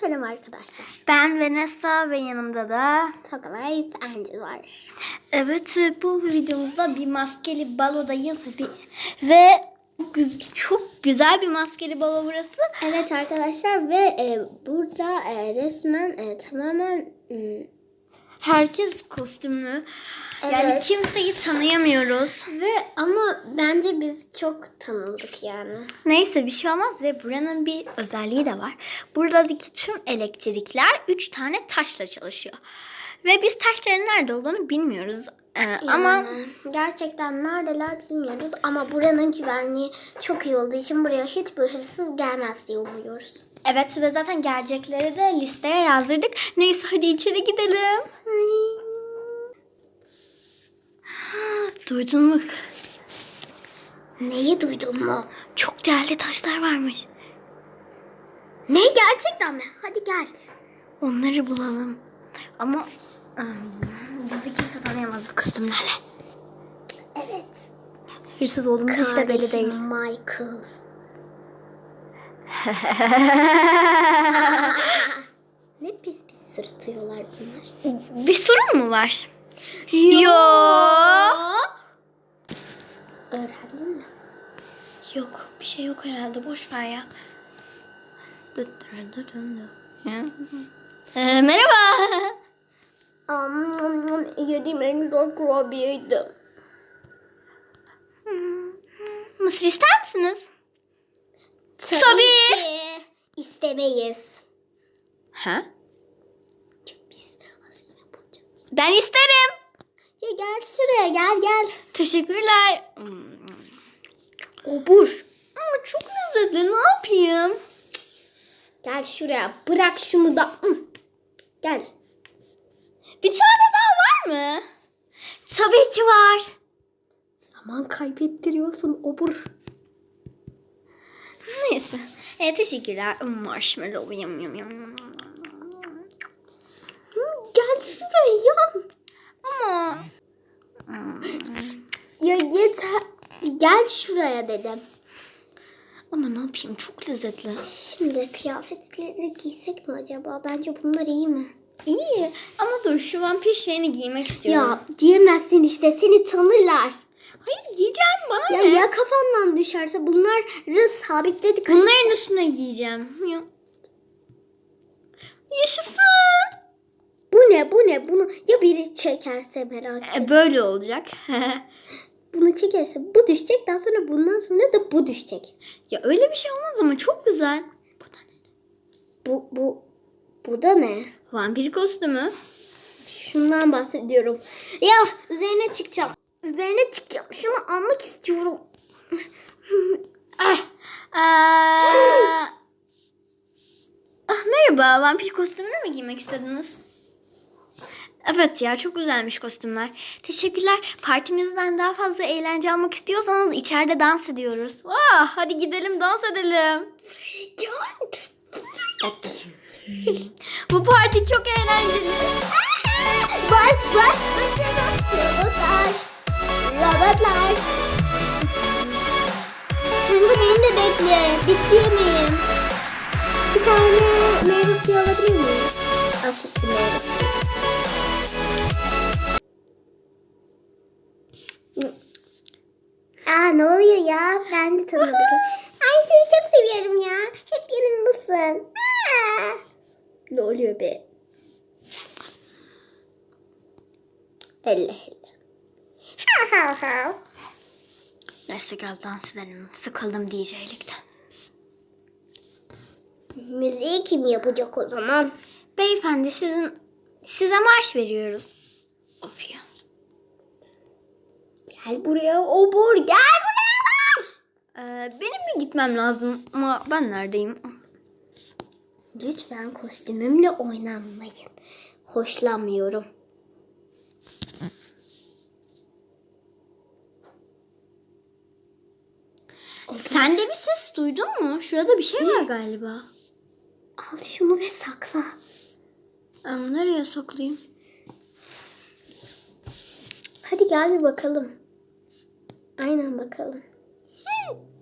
selam arkadaşlar. Ben Vanessa ve yanımda da Toka ve Angel var. Evet ve bu videomuzda bir maskeli balodayız ve güz- çok güzel bir maskeli balo burası. Evet arkadaşlar ve e, burada e, resmen e, tamamen mm, Herkes kostümlü. Yani Evet. kimseyi tanıyamıyoruz. ve ama bence biz çok tanındık yani. Neyse bir şey olmaz ve buranın bir özelliği de var. Buradaki tüm elektrikler 3 tane taşla çalışıyor. Ve biz taşların nerede olduğunu bilmiyoruz. Ee, ama gerçekten neredeler bilmiyoruz ama buranın güvenliği çok iyi olduğu için buraya hiçbir hırsız gelmez diye umuyoruz. evet ve zaten gelecekleri de listeye yazdırdık. Neyse hadi içeri gidelim. Duydun mu? Neyi duydun mu? Çok değerli taşlar varmış. Ne gerçekten mi? Hadi gel. Onları bulalım. Ama ım, bizi kimse tanıyamaz bu kostümlerle. Evet. Hırsız olduğumuz hiç de belli Kardeşim değil. Michael. ne pis pis sırtıyorlar bunlar. Bir sorun mu var? Yok. Öğrendin mi? Yok bir şey yok herhalde boş ver ya. Ee, merhaba. Yediğim en güzel kurabiyeydi. Mısır ister misiniz? Tabii. ki İstemeyiz. Ha? Yapacağız. Ben isterim. Ya gel şuraya gel gel. Teşekkürler. Obur. Ama çok lezzetli ne yapayım? Gel şuraya. Bırak şunu da. Gel. Bir tane var mı? Tabii ki var. Zaman kaybettiriyorsun obur. Neyse. E, teşekkürler. Marshmallow. Yum, yum, yum. Hı, Gel şuraya ya. Ama Ya yeter. Gel şuraya dedim. ama ne yapayım çok lezzetli. Şimdi kıyafetleri giysek mi acaba? Bence bunlar iyi mi? İyi ama dur şu vampir şeyini giymek istiyorum. Ya giyemezsin işte seni tanırlar. Hayır giyeceğim bana Ya ne? ya kafandan düşerse bunları sabitledik. Bunların üstüne giyeceğim. Ya. Yaşasın. Bu ne bu ne bunu ya biri çekerse merak. E, böyle olacak. Bunu çekerse bu düşecek daha sonra bundan sonra da bu düşecek. ya öyle bir şey olmaz ama çok güzel. Bu da ne? Bu bu bu da ne? Vampir kostümü. Şundan bahsediyorum. Ya üzerine çıkacağım. Üzerine çıkacağım. Şunu almak istiyorum. Ah. Aa. ah merhaba vampir kostümünü mü giymek istediniz? Evet ya çok güzelmiş kostümler. Teşekkürler. Partimizden daha fazla eğlence almak istiyorsanız içeride dans ediyoruz. Ah, hadi gidelim dans edelim. Bu parti çok eğlenceli. Bas bas bakın robotlar. Robotlar. Şimdi beni de bekle. Bitirmeyeyim. Bir tane meyve suyu alabilir miyim? Asitli meyve suyu. Aa ne oluyor ya? Ben de tanımadım. Ay seni çok seviyorum ya. Hep yanımdasın. Oluyor be? Elle elle. Ha ha ha. Neyse gel dans edelim. Sıkıldım DJ'likten. Müziği kim yapacak o zaman? Beyefendi sizin size maaş veriyoruz. Of ya. Gel buraya obur. Gel buraya var. Ee, benim mi gitmem lazım ama ben neredeyim? Lütfen kostümümle oynanmayın. Hoşlanmıyorum. Sen de bir ses duydun mu? Şurada bir şey var galiba. Al şunu ve sakla. Ben nereye saklayayım? Hadi gel bir bakalım. Aynen bakalım.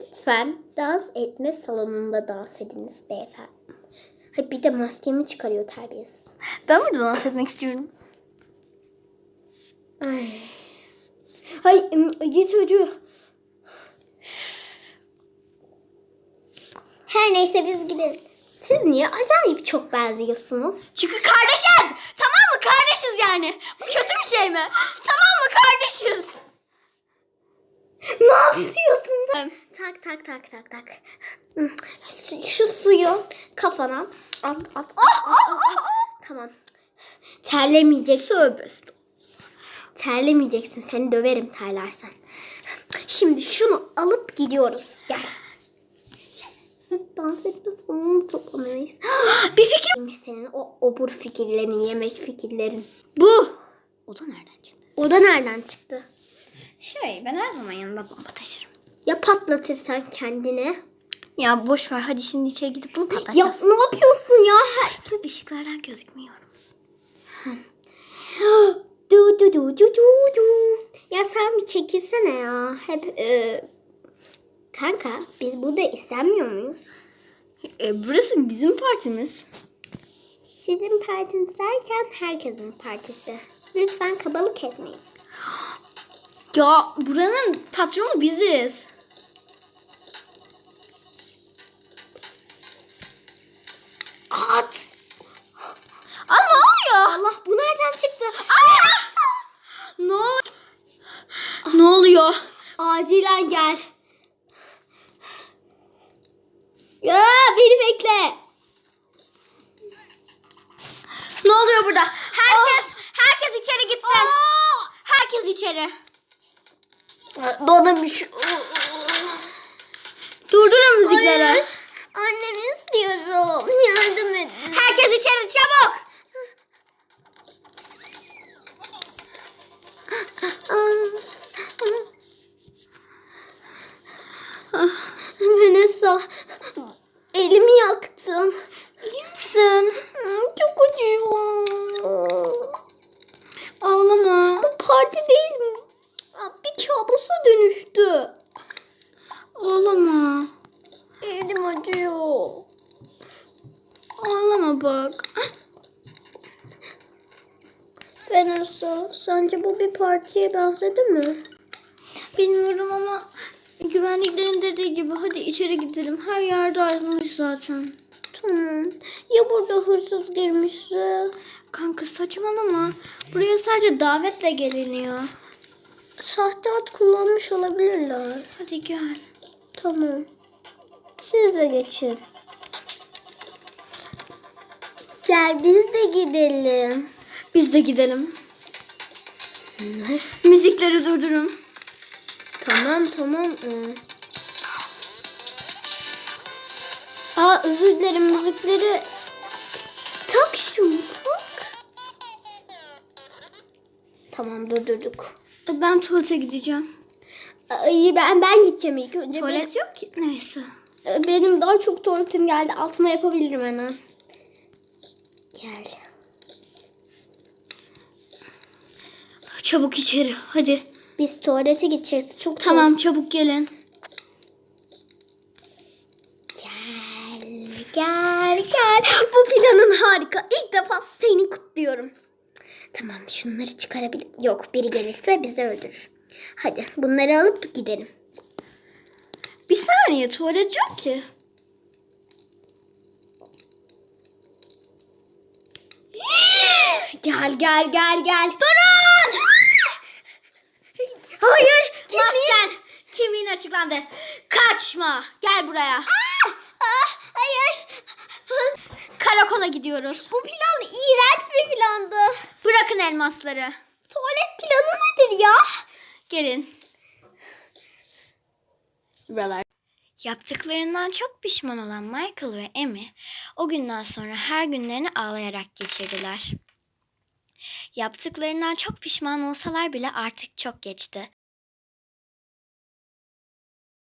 Lütfen dans etme salonunda dans ediniz beyefendi. Ha, bir de maskemi çıkarıyor terbiyesiz. Ben burada dans etmek istiyorum. Ay. Ay ım, git çocuğu. Her neyse biz gidelim. Siz niye acayip çok benziyorsunuz? Çünkü kardeşiz. Tamam mı? Kardeşiz yani. Bu kötü bir şey mi? Tamam mı? Kardeşiz. Ne yapıyorsun? Tak tak tak tak tak. Şu, şu suyu kafana at at. at, at, at, at. Tamam. Terlemeyeceksin. Tövbe Terlemeyeceksin. Seni döverim terlersen. Şimdi şunu alıp gidiyoruz. Gel. Dans etme sonunu toplamalıyız. Bir fikrim. Senin o obur fikirlerin, yemek fikirlerin. Bu. O da nereden çıktı? O da nereden çıktı? Şey ben her zaman yanımda bomba taşırım. Ya patlatırsan kendini? Ya boş ver hadi şimdi içeri gidip bunu Ya patlatacağız. ne yapıyorsun ya? Her... Işıklardan gözükmüyorum. Du du du du du du. Ya sen bir çekilsene ya. Hep e, kanka biz burada istenmiyor muyuz? E, burası bizim partimiz. Sizin partiniz derken herkesin partisi. Lütfen kabalık etmeyin. Ya buranın patronu biziz. At! Aa ne oluyor? Allah bu nereden çıktı? Ne oluyor? Ne oluyor? Acilen gel. Ya beni bekle. Ne oluyor burada? Herkes, herkes içeri gitsin. Herkes içeri. Bir şey... Durdurun müzikleri. Hayır. Annemi istiyorum. Yardım edin. Herkes içeri çabuk. Vanessa, elimi yaktın. İyi misin? Çok acıyor. Ağlama. Bu parti değil kabusa dönüştü. Ağlama. Elim acıyor. Ağlama bak. Vanessa, sence bu bir partiye benzedi mi? Bilmiyorum ama güvenliklerin dediği gibi hadi içeri gidelim. Her yerde ayrılmış zaten. Tamam. Ya burada hırsız girmişse? Kanka saçmalama. Buraya sadece davetle geliniyor. Sahte at kullanmış olabilirler. Hadi gel. Tamam. Siz de geçin. Gel biz de gidelim. Biz de gidelim. Müzikleri durdurun. Tamam tamam. Ee. Aa özür dilerim müzikleri. Tak şunu tak. Tamam durdurduk. Ben tuvalete gideceğim. Ay, ben ben gideceğim ilk önce. Tuvalet yok ki. Neyse. Benim, benim daha çok tuvaletim geldi. Altıma yapabilirim hemen. Gel. Çabuk içeri. Hadi. Biz tuvalete gideceğiz. Çok Tamam çabuk gelin. Gel, gel, gel. Bu planın harika. İlk defa seni kutluyorum. Tamam, şunları çıkarabilir. Yok, biri gelirse bizi öldürür. Hadi, bunları alıp gidelim. Bir saniye tuvalet yok ki. Gel, gel, gel, gel. Durun! Hayır, Masken. Kimliğin açıklandı. Kaçma. Gel buraya. Ah, hayır. Karakola gidiyoruz. Bu plan iğrenç bir plandı. Bırakın elmasları. Tuvalet planı nedir ya? Gelin. Buralar. Yaptıklarından çok pişman olan Michael ve Amy o günden sonra her günlerini ağlayarak geçirdiler. Yaptıklarından çok pişman olsalar bile artık çok geçti.